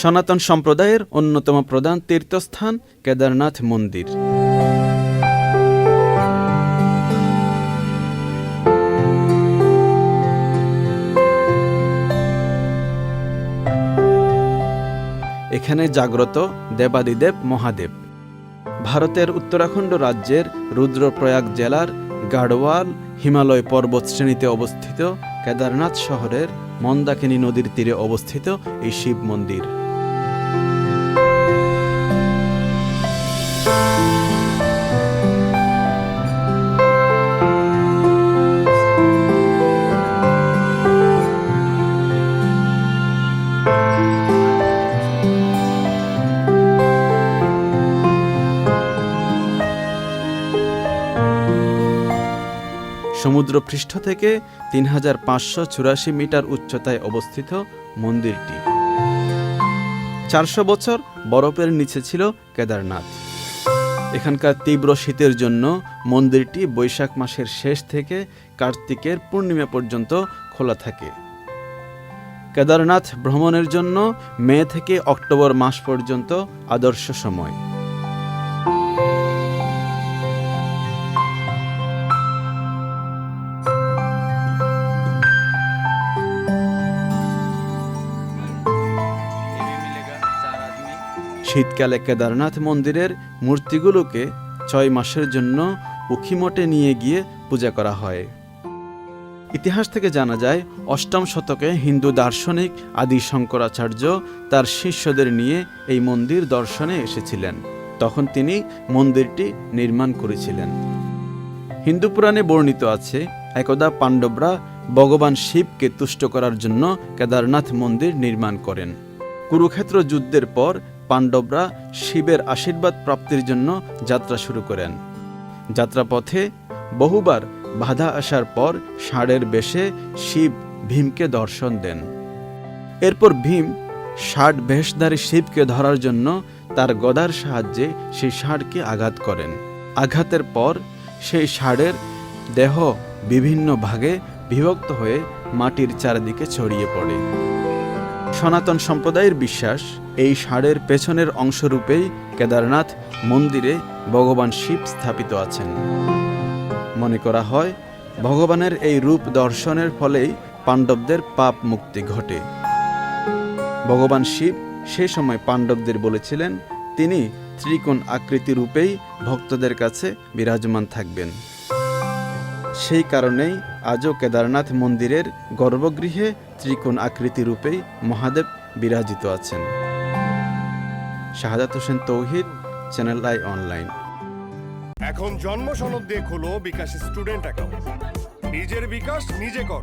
সনাতন সম্প্রদায়ের অন্যতম প্রধান তীর্থস্থান কেদারনাথ মন্দির। এখানে জাগ্রত দেবাদিদেব মহাদেব। ভারতের উত্তরাখণ্ড রাজ্যের রুদ্রপ্রয়াগ জেলার গাড়ওয়াল হিমালয় পর্বতশ্রেণীতে অবস্থিত কেদারনাথ শহরের মন্দাকিনী নদীর তীরে অবস্থিত এই শিব মন্দির। সমুদ্রপৃষ্ঠ থেকে তিন হাজার পাঁচশো চুরাশি মিটার উচ্চতায় অবস্থিত মন্দিরটি। চারশো বছর বরফের নিচে ছিল কেদারনাথ। এখানকার তীব্র শীতের জন্য মন্দিরটি বৈশাখ মাসের শেষ থেকে কার্তিকের পূর্ণিমা পর্যন্ত খোলা থাকে। কেদারনাথ ভ্রমণের জন্য মে থেকে অক্টোবর মাস পর্যন্ত আদর্শ সময়। শীতকালে কেদারনাথ মন্দিরের মূর্তিগুলোকে ছয় মাসের জন্য উখিমঠে নিয়ে গিয়ে পূজা করা হয়। ইতিহাস থেকে জানা যায়, অষ্টম শতকে হিন্দু দার্শনিক আদি শঙ্করাচার্য তার শিষ্যদের নিয়ে এই মন্দির দর্শনে এসেছিলেন। তখন তিনি মন্দিরটি নির্মাণ করেছিলেন। হিন্দু পুরাণে বর্ণিত আছে, একদা পাণ্ডবরা ভগবান শিবকে তুষ্ট করার জন্য কেদারনাথ মন্দির নির্মাণ করেন। কুরুক্ষেত্র যুদ্ধের পর পাণ্ডবরা শিবের আশীর্বাদ প্রাপ্তির জন্য যাত্রা শুরু করেন। যাত্রাপথে বহুবার বাধা আসার পর ষাঁড়ের বেশে শিব ভীমকে দর্শন দেন। এরপর ভীম ষাট বেশধারী শিবকে ধরার জন্য তার গদার সাহায্যে সেই ষাঁড়কে আঘাত করেন। আঘাতের পর সেই ষাঁড়ের দেহ বিভিন্ন ভাগে বিভক্ত হয়ে মাটির চারিদিকে ছড়িয়ে পড়ে। সনাতন সম্প্রদায়ের বিশ্বাস এই ষাঁড়ের পেছনের অংশরূপেই কেদারনাথ মন্দিরে ভগবান শিব স্থাপিত আছেন। মনে করা হয়, ভগবানের এই রূপ দর্শনের ফলেই পাণ্ডবদের পাপ মুক্তি ঘটে। ভগবান শিব সে সময় পাণ্ডবদের বলেছিলেন, তিনি ত্রিকোণ আকৃতি রূপেই ভক্তদের কাছে বিরাজমান থাকবেন। সেই কারণেই আজও কেদারনাথ মন্দিরের গর্ভগৃহে ত্রিকোণ আকৃতি রূপেই মহাদেব বিরাজিত আছেন। Shahadat Hossain Tauhid, channel I online. এখন জন্ম সনদ দিয়ে খোলো বিকাশ স্টুডেন্ট অ্যাকাউন্ট। নিজের বিকাশ নিজে কর।